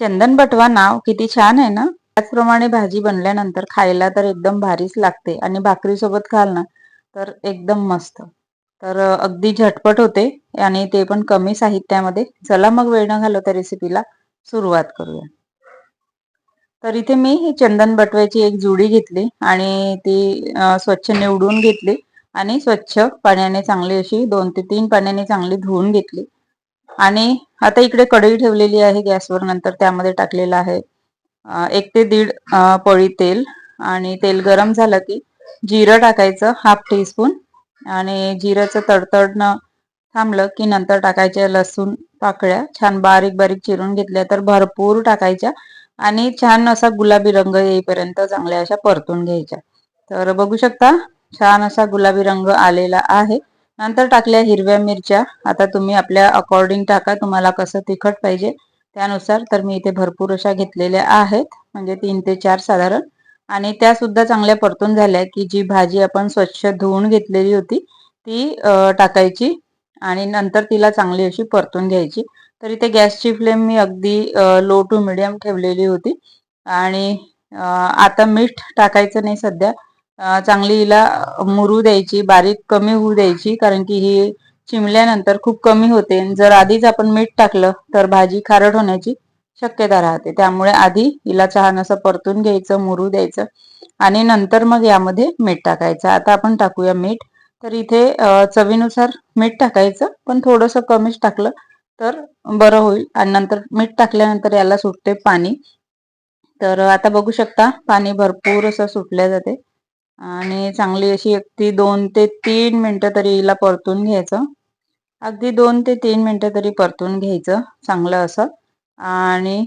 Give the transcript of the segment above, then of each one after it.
चंदन बटवा नाव किती छान आहे ना? त्याचप्रमाणे भाजी बनल्यानंतर खायला तर एकदम भारीच लागते आणि भाकरीसोबत खाल ना तर एकदम मस्त. तर अगदी झटपट होते आणि ते पण कमी साहित्यामध्ये. चला मग वेळ न घालवता रेसिपीला सुरुवात करूया. तर इथे मी ही चंदन बटव्याची एक जुडी घेतली आणि ती स्वच्छ निवडून घेतली आणि स्वच्छ पाण्याने चांगली अशी दोन ते तीन पाण्याने चांगली धुवून घेतली. आणि आता इकडे कढई ठेवलेली आहे गॅसवर नंतर त्यामध्ये टाकलेलं आहे एक ते दीड पळी तेल आणि तेल गरम झालं की जिरं टाकायचं हाफ टीस्पून आणि जिऱ्याचं तडतडणं थांबलं की नंतर टाकायच्या लसूण पाकळ्या छान बारीक बारीक चिरून घेतल्या तर भरपूर टाकायच्या आणि छान असा गुलाबी रंग येईपर्यंत चांगल्या अशा परतून घ्यायच्या. तर बघू शकता छान असा गुलाबी रंग आलेला आहे. नंतर टाकल्या हिरव्या मिरच्या. आता तुम्ही आपल्या अकॉर्डिंग टाका तुम्हाला कसं तिखट पाहिजे. त्यानुसार तर मी इथे भरपूर अशा घेतलेल्या आहेत. म्हणजे तीन ते चार साधारण. आणि त्या सुद्धा चांगल्या परतून झाल्या की जी भाजी आपण स्वच्छ धुवून घेतलेली होती ती टाकायची. आणि नंतर तिला चांगली अशी परतून घ्यायची. तर इथे गॅसची फ्लेम मी अगदी लो टू मिडियम ठेवलेली होती. आणि आता मीठ टाकायचं नाही सध्या. चांगली हिला मुरू द्यायची बारीक कमी होऊ द्यायची कारण की ही चिमल्यानंतर खूप कमी होते. जर आधीच आपण मीठ टाकलं तर भाजी खारट होण्याची शक्यता राहते. त्यामुळे आधी हिला छान असं परतून घ्यायचं मुरू द्यायचं आणि नंतर मग यामध्ये मीठ टाकायचं. आता आपण टाकूया मीठ. तर इथे चवीनुसार मीठ टाकायचं पण थोडंसं कमीच टाकलं तर बरं होईल. आणि नंतर मीठ टाकल्यानंतर याला सुटते पाणी. तर आता बघू शकता पाणी भरपूर असं सुटल्या जाते. आणि चांगली अशी एक ती दोन ते तीन मिनटं तरी हिला परतून घ्यायचं. अगदी दोन ते तीन मिनटं तरी परतून घ्यायचं चांगलं असं. आणि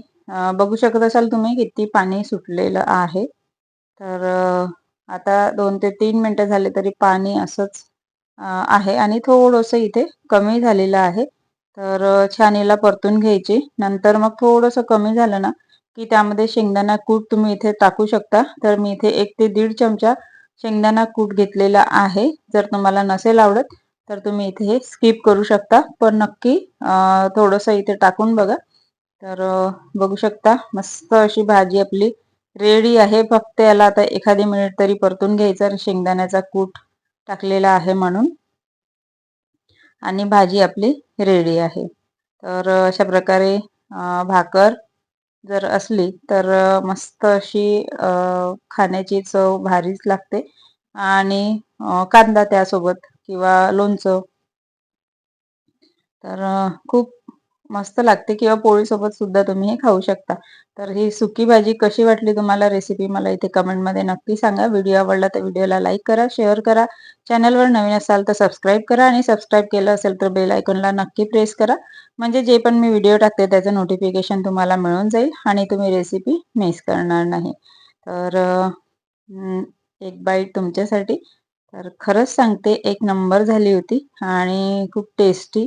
बघू शकत असाल तुम्ही किती पाणी सुटलेलं आहे. तर आता दोन ते तीन मिनटं झाले तरी पाणी असंच आहे आणि थोडंसं इथे कमी झालेलं आहे. तर छान हिला परतून घ्यायची. नंतर मग थोडंसं कमी झालं ना की त्यामध्ये शेंगदाणा कूट तुम्ही इथे टाकू शकता. तर मी इथे एक ते दीड चमचा शेंगदाणा कूट घेतलेला आहे. जर तुम्हाला नसेल आवडत तर तुम्ही इथे हे स्किप करू शकता. पण नक्की थोडंसं इथे टाकून बघा. तर बघू शकता मस्त अशी भाजी आपली रेडी आहे. फक्त याला आता एखादी मिनिट तरी परतून घ्यायचं शेंगदाण्याचा कूट टाकलेला आहे म्हणून. आणि भाजी आपली रेडी आहे. तर अशा प्रकारे भाकर जर असली तर मस्त अशी खाण्याची चव भारीच लागते. आणि कांदा त्यासोबत किंवा लोणचं. तर खूप मस्त लागते किंवा पोळीसोबत सुद्धा तुम्ही हे खाऊ शकता. तर ही सुकी भाजी कशी वाटली तुम्हाला रेसिपी मला इथे कमेंटमध्ये नक्की सांगा. व्हिडिओ आवडला तर व्हिडिओला लाईक करा शेअर करा. चॅनलवर नवीन असाल तर सबस्क्राईब करा आणि सबस्क्राईब केलं असेल तर बेल आयकॉनला नक्की प्रेस करा. म्हणजे जे पण मी व्हिडिओ टाकते त्याचं नोटिफिकेशन तुम्हाला मिळून जाईल आणि तुम्ही रेसिपी मिस करणार नाही. तर एक बाईट तुमच्यासाठी. तर खरंच सांगते एक नंबर झाली होती आणि खूप टेस्टी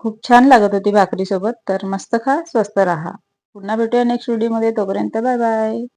खूप छान लागत होती भाकरीसोबत. तर मस्त खा स्वस्त राहा. पुन्हा भेटूया नेक्स्ट व्हिडिओमध्ये तोपर्यंत बाय बाय